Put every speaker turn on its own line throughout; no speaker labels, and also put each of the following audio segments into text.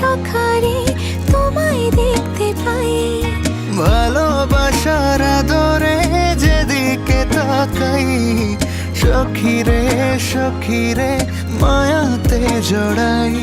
সখারে তোমায় দেখতে পাই।
ভালোবাসার আদরে যেদিকে তাকাই সখিরে সখীরে মায়াতে জড়াই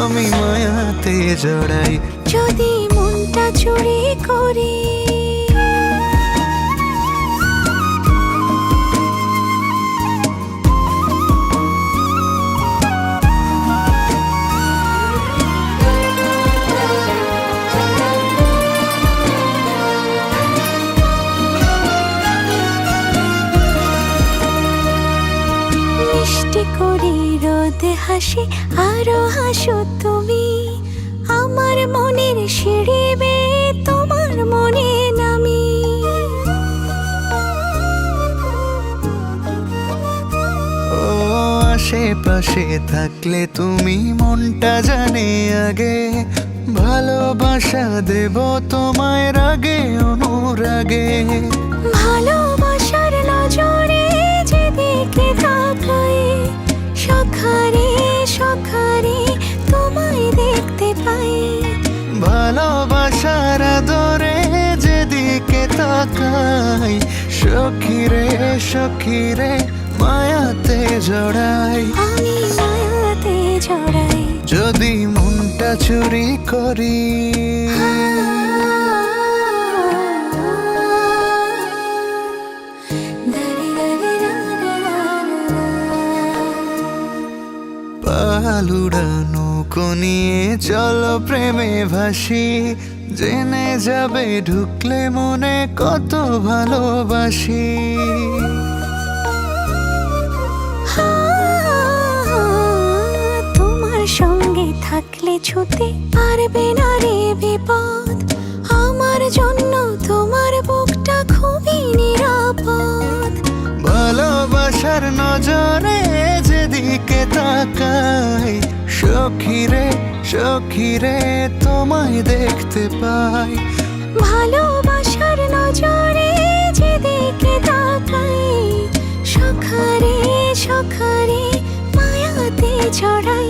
আমি মায়াতে জড়াই।
যদি মনটা চুরি করি রোদে হাসি আরও হাসো তুমি। আমার মনের সিঁড়ি বেয়ে তোমার মনে নামি।
ও আশেপাশে থাকলে তুমি মনটা জানে আগে। ভালোবাসা দেব তোমায় রাগে অনুরাগে।
ভালোবাসার তাকাই সখিরে সখিরে
মায়াতে জড়াই।
আমি মায়াতে জড়াই।
যদি মনটা চুরি করি। পালুড়ানো নিয়ে চলো প্রেমে ভাসি। জেনে যাবে ঢুকলে মনে কত ভালোবাসি।
তোমার সঙ্গে থাকলে ছুতে পারবে না রে বিপদ। আমার জন্য তোমার বুকটা খুবই নিরাপদ।
ভালোবাসার নজরে যেদিকে তাকাই সখিরে সখিরে তোমায় দেখতে পাই।
ভালোবাসার নজরে যেদিকে তাকাই সখারে সখারে মায়াতে ছড়াই।